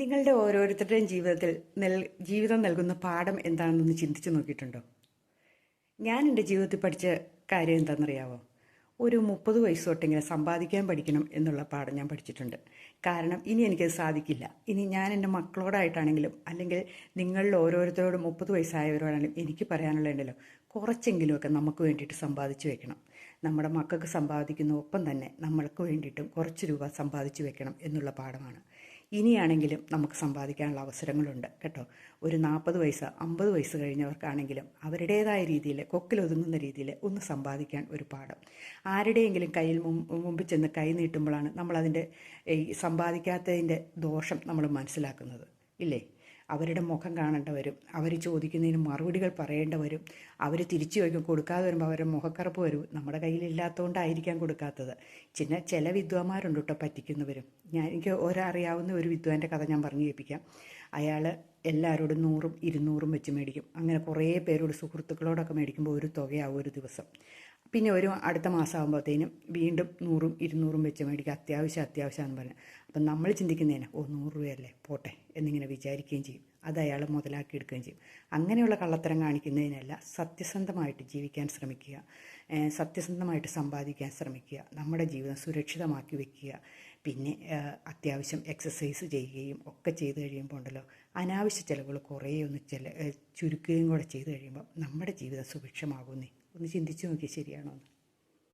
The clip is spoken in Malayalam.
നിങ്ങളുടെ ഓരോരുത്തരുടെയും ജീവിതത്തിൽ നൽ ജീവിതം നൽകുന്ന പാഠം എന്താണെന്നൊന്ന് ചിന്തിച്ചു നോക്കിയിട്ടുണ്ടോ? ഞാൻ എന്റെ ജീവിതത്തിൽ പഠിച്ച കാര്യം എന്താണെന്നറിയാവോ? ഒരു മുപ്പത് വയസ്സ് തൊട്ടെങ്കിലും സമ്പാദിക്കാൻ പഠിക്കണം എന്നുള്ള പാഠം ഞാൻ പഠിച്ചിട്ടുണ്ട്. കാരണം ഇനി എനിക്കത് സാധിക്കില്ല. ഇനി ഞാൻ എന്റെ മക്കളോടായിട്ടാണെങ്കിലും അല്ലെങ്കിൽ നിങ്ങളിൽ ഓരോരുത്തരോടും മുപ്പത് വയസ്സായവരോടാണെങ്കിലും എനിക്ക് പറയാനുള്ള ഉണ്ടല്ലോ കുറച്ചെങ്കിലുമൊക്കെ നമുക്ക് വേണ്ടിയിട്ട് സമ്പാദിച്ചു വെക്കണം. നമ്മുടെ മക്കൾക്ക് സമ്പാദിക്കുന്ന ഒപ്പം തന്നെ നമ്മൾക്ക് വേണ്ടിയിട്ടും കുറച്ച് രൂപ സമ്പാദിച്ചു വെക്കണം എന്നുള്ള പാഠമാണ്. ഇനിയാണെങ്കിലും നമുക്ക് സമ്പാദിക്കാനുള്ള അവസരങ്ങളുണ്ട് കേട്ടോ. ഒരു നാൽപ്പത് വയസ്സ് അമ്പത് വയസ്സ് കഴിഞ്ഞവർക്കാണെങ്കിലും അവരുടേതായ രീതിയിൽ കൊക്കിലൊതുങ്ങുന്ന രീതിയിൽ ഒന്ന് സമ്പാദിക്കാൻ ഒരു പാഠം. ആരുടെയെങ്കിലും കയ്യിൽ മുമ്പിൽ ചെന്ന് കൈ നീട്ടുമ്പോഴാണ് നമ്മളതിന്റെ ഈ സമ്പാദിക്കാത്തതിന്റെ ദോഷം നമ്മൾ മനസ്സിലാക്കുന്നത്. ഇല്ലേ? അവരുടെ മുഖം കാണേണ്ട വരും. അവർ ചോദിക്കുന്നതിന് മറുപടികൾ പറയേണ്ട വരും. അവർ തിരിച്ചു വയ്ക്കും കൊടുക്കാതെ വരുമ്പോൾ അവരുടെ മുഖക്കറുപ്പ് വരും. നമ്മുടെ കയ്യിലില്ലാത്തതുകൊണ്ടായിരിക്കാം കൊടുക്കാത്തത്. ചില ചില വിദ്വാന്മാരുണ്ട് കേട്ടോ പറ്റിക്കുന്നവരും. ഞാൻ എനിക്ക് ഒരറിയാവുന്ന ഒരു വിദ്വാന്റെ കഥ ഞാൻ പറഞ്ഞു കേൾപ്പിക്കാം. അയാൾ എല്ലാവരോടും നൂറും ഇരുന്നൂറും വെച്ച് മേടിക്കും. അങ്ങനെ കുറേ പേരോട് സുഹൃത്തുക്കളോടൊക്കെ മേടിക്കുമ്പോൾ ഒരു തുകയാവും ഒരു ദിവസം. പിന്നെ ഒരു അടുത്ത മാസം ആകുമ്പോഴത്തേനും വീണ്ടും നൂറും ഇരുന്നൂറും വെച്ച് മേടിക്കുക. അത്യാവശ്യം അത്യാവശ്യമാണെന്ന് പറഞ്ഞു. അപ്പം നമ്മൾ ചിന്തിക്കുന്നതിന് ഓ നൂറ് രൂപയല്ലേ പോട്ടെ എന്നിങ്ങനെ വിചാരിക്കുകയും ചെയ്യും. അത് അയാൾ മുതലാക്കി എടുക്കുകയും ചെയ്യും. അങ്ങനെയുള്ള കള്ളത്തരം കാണിക്കുന്നതിനല്ല സത്യസന്ധമായിട്ട് ജീവിക്കാൻ ശ്രമിക്കുക. സത്യസന്ധമായിട്ട് സമ്പാദിക്കാൻ ശ്രമിക്കുക. നമ്മുടെ ജീവിതം സുരക്ഷിതമാക്കി വെക്കുക. പിന്നെ അത്യാവശ്യം എക്സസൈസ് ചെയ്യുകയും ഒക്കെ ചെയ്ത് കഴിയുമ്പോൾ ഉണ്ടല്ലോ അനാവശ്യ ചിലവുകൾ കുറേ ഒന്ന് ചില ചുരുക്കുകയും കൂടെ ചെയ്ത് കഴിയുമ്പോൾ നമ്മുടെ ജീവിതം സുഭിക്ഷമാകുന്നേ ഒന്ന് ചിന്തിച്ചു നോക്കി ശരിയാണോ എന്ന്